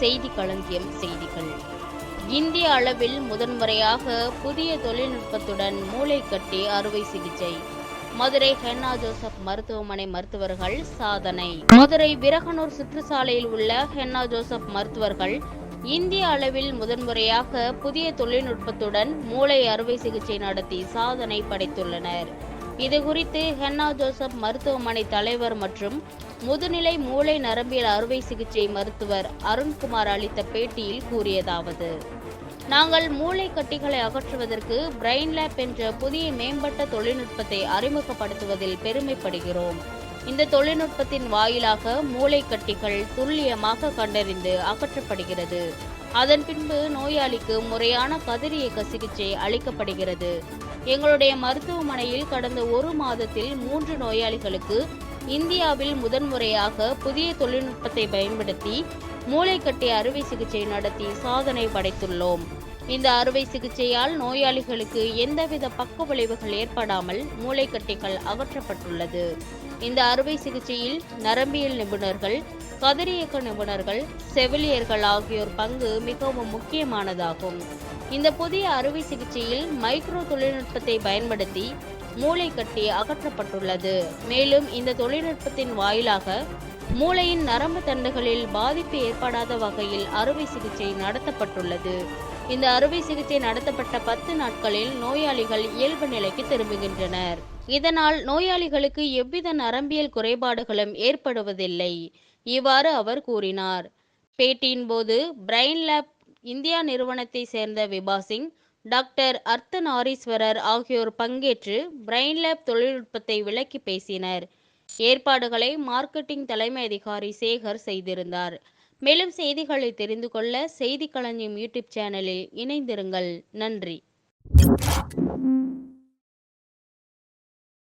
செய்தி களஞ்சியம் செய்திகள். இந்திய அளவில் முதன்முறையாக புதிய தொழில்நுட்பத்துடன் மூளை கட்டி அறுவை சிகிச்சை. மதுரை ஹென்னா ஜோசப் மருத்துவமனை மருத்துவர்கள் சாதனை. மதுரை விரகனூர் சுற்றுச்சாலையில் உள்ள ஹென்னா ஜோசப் மருத்துவர்கள் இந்திய அளவில் முதன்முறையாக புதிய தொழில்நுட்பத்துடன் மூளை அறுவை சிகிச்சை நடத்தி சாதனை படைத்துள்ளனர். இது குறித்து ஹென்னா ஜோசப் மருத்துவமனை தலைவர் மற்றும் முதுநிலை மூளை நரம்பியல் அறுவை சிகிச்சை மருத்துவர் அருண்குமார் அளித்த பேட்டியில் கூறியதாவது. நாங்கள் மூளை கட்டிகளை அகற்றுவதற்கு பிரெயின் லேப் என்ற புதிய மேம்பட்ட தொழில்நுட்பத்தை அறிமுகப்படுத்துவதில் பெருமைப்படுகிறோம். இந்த தொழில்நுட்பத்தின் வாயிலாக மூளை கட்டிகள் துல்லியமாக கண்டறிந்து அகற்றப்படுகிறது. அதன் பின்பு நோயாளிக்கு முறையான கதிரியக்க சிகிச்சை அளிக்கப்படுகிறது. எங்களுடைய மருத்துவமனையில் கடந்த ஒரு மாதத்தில் மூன்று நோயாளிகளுக்கு இந்தியாவில் முதன்முறையாக புதிய தொழில்நுட்பத்தை பயன்படுத்தி மூளைக்கட்டி அறுவை சிகிச்சை நடத்தி சாதனை படைத்துள்ளோம். இந்த அறுவை சிகிச்சையால் நோயாளிகளுக்கு எந்தவித பக்க விளைவுகள் ஏற்படாமல் மூளைக்கட்டிகள் அகற்றப்பட்டுள்ளது. இந்த அறுவை சிகிச்சையில் நரம்பியல் நிபுணர்கள் கதிரியக்க நிபுணர்கள் செவிலியர்கள் ஆகியோர் பங்கு மிகவும் முக்கியமானதாகும். இந்த புதிய அறுவை சிகிச்சையில் மைக்ரோ தொழில்நுட்பத்தை பயன்படுத்தி மூளை கட்டி அகற்றப்பட்டுள்ளது. மேலும் இந்த தொழில்நுட்பத்தின் வாயிலாக மூளையின் நரம்பு தண்டுகளில் பாதிப்பு ஏற்படாத வகையில் அறுவை சிகிச்சை நடத்தப்பட்டுள்ளது. இந்த அறுவை சிகிச்சை நடத்தப்பட்ட பத்து நாட்களில் நோயாளிகள் இயல்பு நிலைக்கு திரும்புகின்றனர். இதனால் நோயாளிகளுக்கு எவ்வித நரம்பியல் குறைபாடுகளும் ஏற்படுவதில்லை. இவ்வாறு அவர் கூறினார். பேட்டியின் போது பிரைன் லேப் இந்தியா நிறுவனத்தை சேர்ந்த விபா சிங் டாக்டர் அர்த்தநாரீஸ்வரர் ஆகியோர் பங்கேற்று பிரைன் லேப் தொழில்நுட்பத்தை விளக்கி பேசினர். ஏற்பாடுகளை மார்க்கெட்டிங் தலைமை அதிகாரி சேகர் செய்திருந்தார். மேலும் செய்திகளை தெரிந்து கொள்ள செய்தி களஞ்சியம் யூடியூப் சேனலில் இணைந்திருங்கள். நன்றி.